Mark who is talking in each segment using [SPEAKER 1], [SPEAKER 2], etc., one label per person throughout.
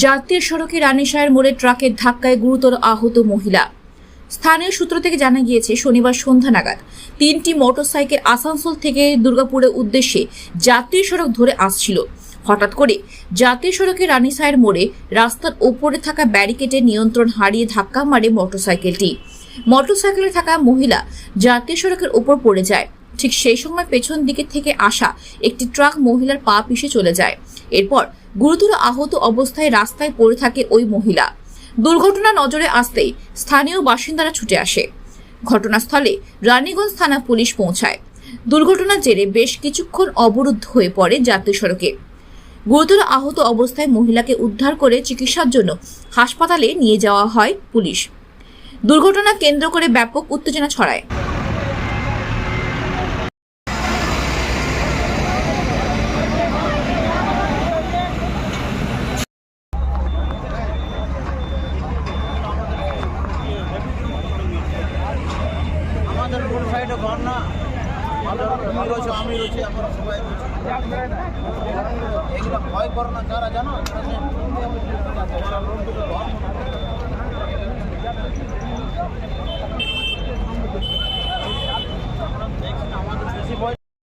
[SPEAKER 1] জাতীয় সড়কে রানীশাহের মোড়ে ট্রাকের ধাক্কায় গুরুতর আহত মহিলা। স্থানীয় সূত্র থেকে জানা গিয়েছে, শনিবার সন্ধ্যা নাগাদ তিনটি মোটরসাইকেল আসানসোল থেকে দুর্গাপুরের উদ্দেশ্যে জাতীয় সড়ক ধরে আসছিল। হঠাৎ করে জাতীয় সড়কে রানীসাহের মোড়ে রাস্তার ওপরে থাকা ব্যারিকেডে নিয়ন্ত্রণ হারিয়ে ধাক্কা মারে মোটরসাইকেলটি। মোটরসাইকেলে থাকা মহিলা জাতীয় সড়কের ওপর পড়ে যায়। ঠিক সেই সময় পেছন দিকে থেকে আসা একটি ট্রাক মহিলার পা পিষে চলে যায়। এরপর গুরুতর আহত অবস্থায় রাস্তায় পড়ে থাকে ওই মহিলা। দুর্ঘটনা নজরে আসতেই স্থানীয় বাসিন্দারা ছুটে আসে। ঘটনাস্থলে রানীগঞ্জ থানা পুলিশ পৌঁছায়। দুর্ঘটনার জেরে বেশ কিছুক্ষণ অবরুদ্ধ হয়ে পড়ে জাতীয় সড়কে। গুরুতর আহত অবস্থায় মহিলাকে উদ্ধার করে চিকিৎসার জন্য হাসপাতালে নিয়ে যাওয়া হয় পুলিশ। দুর্ঘটনা কেন্দ্র করে ব্যাপক উত্তেজনা ছড়ায়।
[SPEAKER 2] সাইডে ঘর না। আমাদের তুমি রয়েছে আমি সবাই এগুলো ভয় করো না, যারা জানো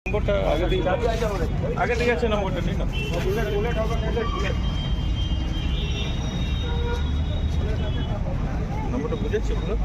[SPEAKER 3] নম্বরটা আগে দিয়ে আগে দিয়ে আছে নম্বরটা নিন না নম্বরটা বুঝেছি পুরো